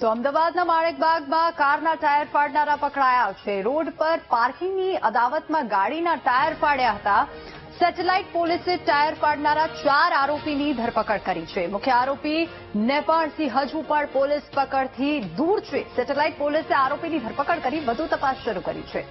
તો અમદાવાદના માણેકબાગમાં કારના ટાયર ફાડનારા પકડાયા છે. રોડ પર પાર્કિંગની અદાવતમાં ગાડીના ટાયર ફાડ્યા હતા. સેટેલાઇટ પોલીસે ટાયર ફાડનારા ચાર આરોપીની ધરપકડ કરી છે. મુખ્ય આરોપી નેપાળથી હજુ પણ પોલીસ પકડથી દૂર છે. સેટેલાઇટ પોલીસે આરોપીની ધરપકડ કરી વધુ તપાસ શરૂ કરી છે.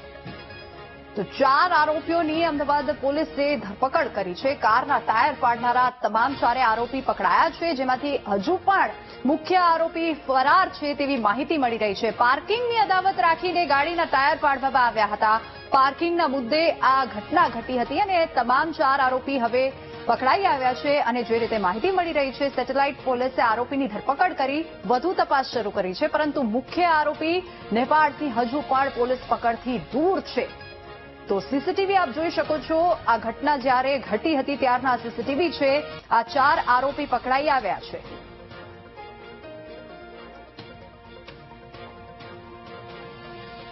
તો ચાર આરોપીઓની અમદાવાદ પોલીસે ધરપકડ કરી છે. કારના ટાયર પાડનારા તમામ ચારે આરોપી પકડાયા છે, જેમાંથી હજુ પણ મુખ્ય આરોપી ફરાર છે તેવી માહિતી મળી રહી છે. પાર્કિંગની અદાવત રાખીને ગાડીના ટાયર પાડવામાં આવ્યા હતા. પાર્કિંગના મુદ્દે આ ઘટના ઘટી હતી અને તમામ ચાર આરોપી હવે પકડાઈ આવ્યા છે અને જે રીતે માહિતી મળી રહી છે, સેટેલાઇટ પોલીસે આરોપીની ધરપકડ કરી વધુ તપાસ શરૂ કરી છે. પરંતુ મુખ્ય આરોપી નેપાળથી હજુ પણ પોલીસ પકડથી દૂર છે. તો સીસીટીવી આપ જોઈ શકો છો. આ ઘટના જ્યારે ઘટી હતી ત્યારના સીસીટીવી છે. આ ચાર આરોપી પકડાઈ આવ્યા છે.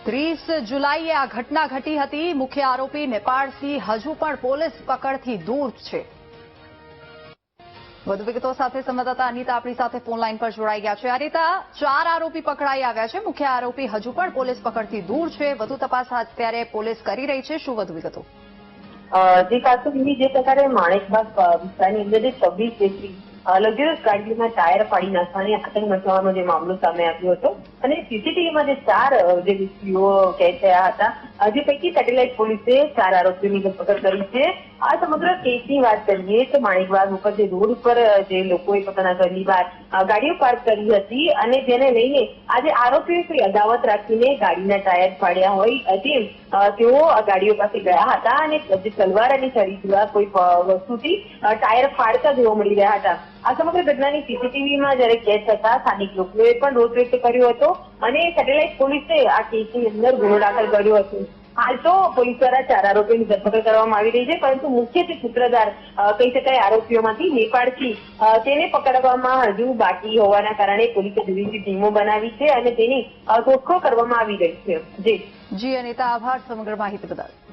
ત્રીસ જુલાઈએ આ ઘટના ઘટી હતી. મુખ્ય આરોપી નેપાળથી હજુ પણ પોલીસ પકડથી દૂર છે. વધુ વિગતો સાથે સંવાદદાતા અનિતા આપણી સાથે ફોન લાઈન પર જોડાઈ ગયા છે. અનિતા, ચાર આરોપી પકડાઈ આવ્યા છે. મુખ્ય આરોપી હજુ પણ પોલીસ પકડથી દૂર છે. વધુ તપાસ અત્યારે પોલીસ કરી રહી છે. શું વધુ વિગતો? જે કાસુની જે પ્રકારે માણેકબાગ વિસ્તારની અંદર જે છવ્વીસ જેટલી લક્ઝરિયસ ગાડીના ટાયર પાડી નાખવાની આતંક મચાવવાનો જે મામલો સામે આવ્યો હતો. અને સીસીટીવીમાં જે ચાર જે વ્યક્તિઓ કેદ થયા હતા જે પૈકી સેટેલાઇટ પોલીસે ચાર આરોપીઓની ધરપકડ કરી છે. આ સમગ્ર કેસની વાત કરીએ તો માણેકબાગ ઉપર જે રોડ ઉપર જે લોકોએ પોતાના ઘરની બહાર ગાડીઓ પાર્ક કરી હતી અને જેને લઈને આજે આરોપીઓએ અદાવત રાખીને ગાડીના ટાયર ફાડ્યા હોય તેમ તેઓ ગાડીઓ પાસે ગયા હતા અને જે તલવાર અને છરી જેવા કોઈ વસ્તુથી ટાયર ફાડતા જોવા મળી રહ્યા હતા. આ સમગ્ર ઘટનાની સીસીટીવીમાં જ્યારે કેદ થતા સ્થાનિક લોકોએ પણ રોષ વ્યક્ત કર્યો હતો અને સેટેલાઇટ પોલીસે આ કેસની અંદર ગુનો દાખલ કર્યો હતો. હાલ તો પોલીસ દ્વારા ચાર આરોપીની ધરપકડ કરવામાં આવી રહી છે, પરંતુ મુખ્ય સૂત્રધાર કહી શકાય આરોપીઓમાંથી નેપાળથી તેને પકડવામાં હજુ બાકી હોવાના કારણે પોલીસે જુદી ટીમો બનાવી છે અને તેની શોધખોળ કરવામાં આવી રહી છે. જી. જી, અનિતા, આભાર. સમગ્ર માહિતી બદલ.